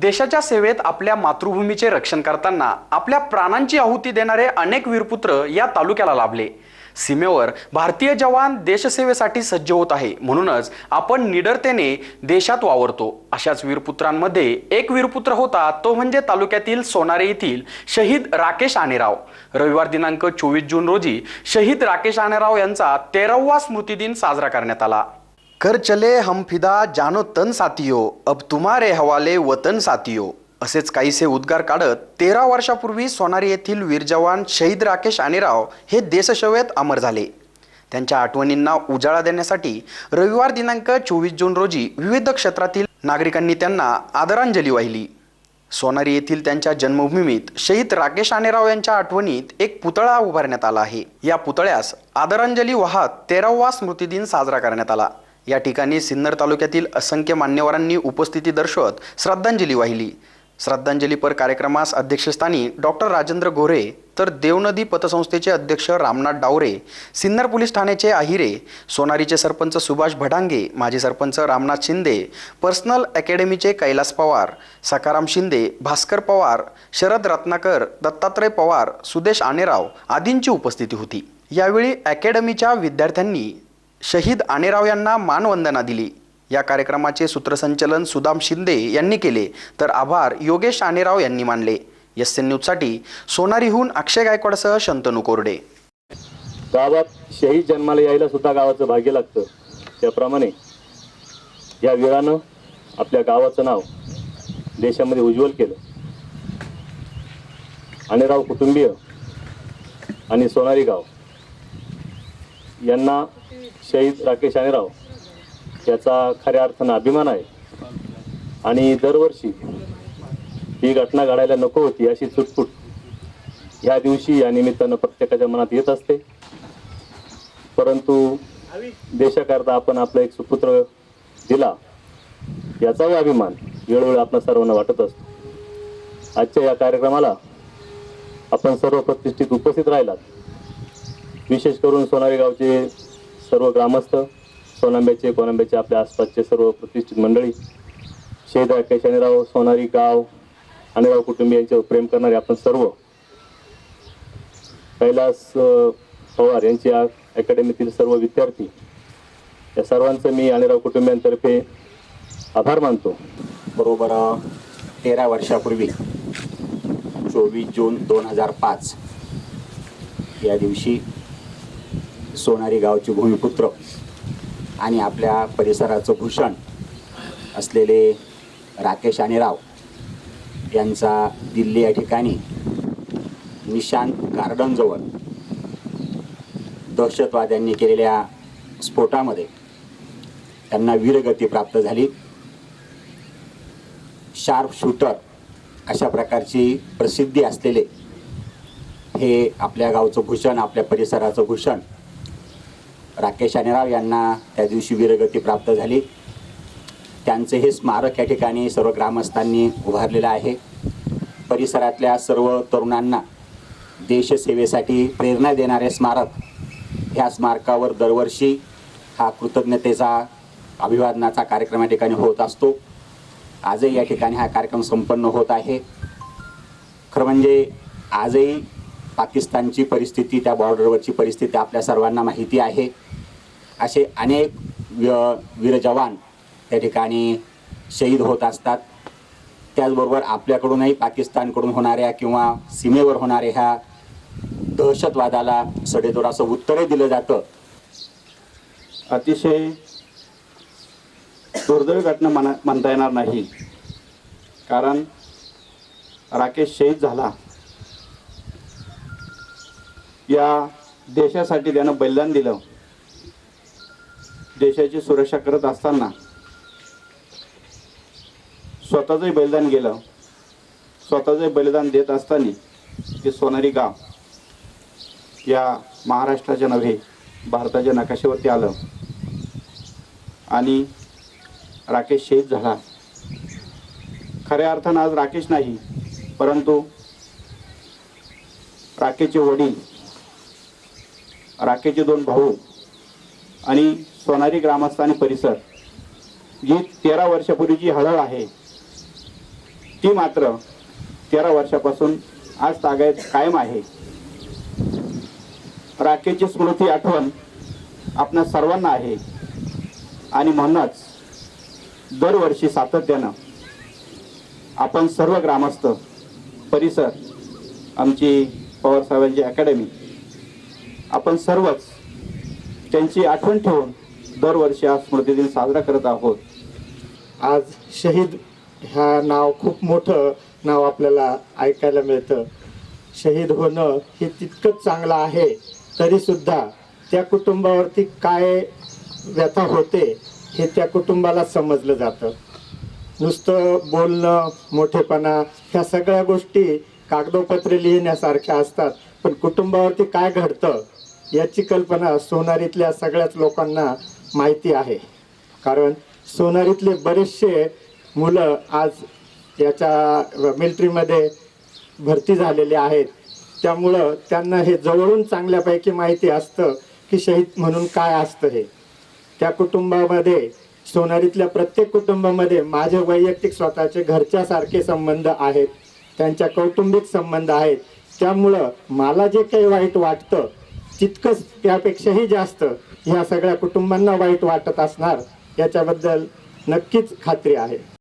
देशाच्या सेवेत आपल्या मातृभूमीचे रक्षण करताना आपल्या प्राणांची आहुती देणारे अनेक वीरपुत्र या तालुक्याला लाभले. सीमेवर भारतीय जवान देशसेवेसाठी सज्ज होत आहे. म्हणूनच आपण निडरतेने देशात वावरतो. अशाच वीरपुत्रांमध्ये एक वीरपुत्र होता तो म्हणजे तालुक्यातील सोनारे येथील शहीद राकेश आनेराव. रविवार दिनांक चोवीस जून रोजी शहीद राकेश आनेराव यांचा तेरावा स्मृतिदिन साजरा करण्यात आला. कर चले हम फिदा जानो तन साथियो अब तुम्हारे हवाले वतन साथियो. असेच काहीसे उद्गार काढत तेरा वर्षापूर्वी सोनारी येथील वीर जवान शहीद राकेश आणेराव हे देशसेवेत अमर झाले. त्यांच्या आठवणींना उजाळा देण्यासाठी रविवार दिनांक चोवीस जून रोजी विविध क्षेत्रातील नागरिकांनी त्यांना आदरांजली वाहिली. सोनारी येथील त्यांच्या जन्मभूमीत शहीद राकेश आणेराव यांच्या आठवणीत एक पुतळा उभारण्यात आला आहे. या पुतळ्यास आदरांजली वाहत तेरावा स्मृतिदिन साजरा करण्यात आला. या ठिकाणी सिन्नर तालुक्यातील असंख्य मान्यवरांनी उपस्थिती दर्शवत श्रद्धांजली वाहिली. श्रद्धांजलीपर कार्यक्रमास अध्यक्षस्थानी डॉक्टर राजेंद्र गोरे तर देवनदी पतसंस्थेचे अध्यक्ष रामनाथ डावरे सिन्नर पोलीस ठाण्याचे आहिरे सोनारीचे सरपंच सुभाष भडांगे माजी सरपंच रामनाथ शिंदे पर्सनल अकॅडमीचे कैलास पवार सकाराम शिंदे भास्कर पवार शरद रत्नाकर दत्तात्रय पवार सुदेश आनेराव आदींची उपस्थिती होती. यावेळी अकॅडमीच्या विद्यार्थ्यांनी शहीद आनेराव यांना मानवंदना दिली. या कार्यक्रमाचे सूत्रसंचलन सुदाम शिंदे यांनी केले तर आभार योगेश आनेराव यांनी मानले. एस एन न्यूजसाठी सोनारीहून अक्षय गायकवाडसह शंतनू कोरडे. गावात शहीद जन्माला यायला सुद्धा गावाचं भाग्य लागतं. त्याप्रमाणे या वीरानं आपल्या गावाचं नाव देशामध्ये उज्ज्वल केलं. आणेराव कुटुंबीय आणि सोनारी गाव यांना शहीद राकेश आणिराव याचा खऱ्या अर्थानं अभिमान आहे. आणि दरवर्षी ही घटना घडायला नको होती अशी चुटपुट ह्या दिवशी या निमित्तानं प्रत्येकाच्या मनात येत असते. परंतु देशाकरता आपण आपला एक सुपुत्र दिला याचाही अभिमान वेळोवेळी आपल्या सर्वांना वाटत असतो. आजच्या या कार्यक्रमाला आपण सर्व प्रतिष्ठित उपस्थित राहिलात. विशेष करून सोनारी गावचे सर्व ग्रामस्थ सोनांब्याचे कोनांब्याचे आपल्या आसपासचे सर्व प्रतिष्ठित मंडळी शहीद राकेश सोनारी गाव अनिराव कुटुंबियांच्यावर प्रेम करणारे आपण सर्व कैलास पवार यांची अकॅडमीतील सर्व विद्यार्थी या सर्वांचं मी अनिराव कुटुंबियांतर्फे आभार मानतो. बरोबर तेरा वर्षापूर्वी चोवीस जून दोन हजार पाच या दिवशी सोनारी गावचे भूमिपुत्र आणि आपल्या परिसराचं भूषण असलेले राकेश आणेराव यांचा दिल्ली या ठिकाणी निशांत गार्डनजवळ दहशतवाद्यांनी केलेल्या स्फोटामध्ये त्यांना वीरगती प्राप्त झाली. शार्प शूटर अशा प्रकारची प्रसिद्धी असलेले हे आपल्या गावचं भूषण आपल्या परिसराचं भूषण राकेश आणेराव यांना त्या दिवशी वीरगती प्राप्त झाली. त्यांचे हे स्मारक या ठिकाणी सर्व ग्रामस्थांनी उभारलेलं आहे. परिसरातल्या सर्व तरुणांना देशसेवेसाठी प्रेरणा देणारे स्मारक ह्या स्मारकावर दरवर्षी हा कृतज्ञतेचा अभिवादनाचा कार्यक्रम या ठिकाणी होत असतो. आजही या ठिकाणी हा कार्यक्रम संपन्न होत आहे. खरं म्हणजे आजही पाकिस्तानची परिस्थिती त्या बॉर्डरवरची परिस्थिती आपल्या सर्वांना माहिती आहे. असे अनेक वीर जवान त्या ठिकाणी शहीद होत असतात. त्याचबरोबर आपल्याकडूनही पाकिस्तानकडून होणाऱ्या किंवा सीमेवर होणाऱ्या ह्या दहशतवादाला सडेतोडाचं उत्तरे उत्तरही दिलं जातं. अतिशय दुर्दैव घटना म्हणा म्हणता येणार नाही. कारण राकेश शहीद झाला. या देशासाठी त्यानं बलिदान दिलं. देशाची सुरक्षा करत असताना स्वतःचंही बलिदान गेलं. स्वतःचंही बलिदान देत असताना ते सोनारी गाव या महाराष्ट्राच्या नव्हे भारताच्या नकाशावरती आलं. आणि राकेश शहीद झाला. खऱ्या अर्थानं आज राकेश नाही परंतु राकेशचे वडील राकेशचे दोन भाऊ आणि सोनारी ग्रामस्थ आणि परिसर जी तेरा वर्षापूर्वी जी हळद आहे ती मात्र तेरा वर्षापासून आज तागायत कायम आहे. राखेची स्मृती आठवण आपणा सर्वांना आहे आणि म्हणूनच दरवर्षी सातत्यानं आपण सर्व ग्रामस्थ परिसर आमची पवारसाहेबांची अकॅडमी आपण सर्वच त्यांची आठवण ठेवून दरवर्षी हा स्मृतिदिन साजरा करत आहोत. आज शहीद ह्या नाव खूप मोठं नाव आपल्याला ऐकायला मिळतं. शहीद होणं हे तितकंच चांगलं आहे तरीसुद्धा त्या कुटुंबावरती काय व्यथा होते हे त्या कुटुंबाला समजलं जातं. नुसतं बोलणं मोठेपणा ह्या सगळ्या गोष्टी कागदोपत्रे लिहिण्यासारख्या असतात पण कुटुंबावरती काय घडतं याची कल्पना सोनारीतल्या सगळ्याच लोकांना माहिती आहे. कारण सोनारीतले बरेचसे मुलं आज याच्या मिलिटरीमध्ये भरती झालेले आहेत. त्यामुळं त्यांना हे जवळून चांगल्यापैकी माहिती असतं की शहीद म्हणून काय असतं हे. त्या कुटुंबामध्ये सोनारीतल्या प्रत्येक कुटुंबामध्ये माझे वैयक्तिक स्वतःचे घरच्यासारखे संबंध आहेत. त्यांच्या कौटुंबिक संबंध आहेत. त्यामुळं मला जे काही वाईट वाटतं तितकंच त्यापेक्षाही जास्त ह्या सगळ्या कुटुंबांना वाईट वाटत असणार याच्याबद्दल नक्कीच खात्री आहे.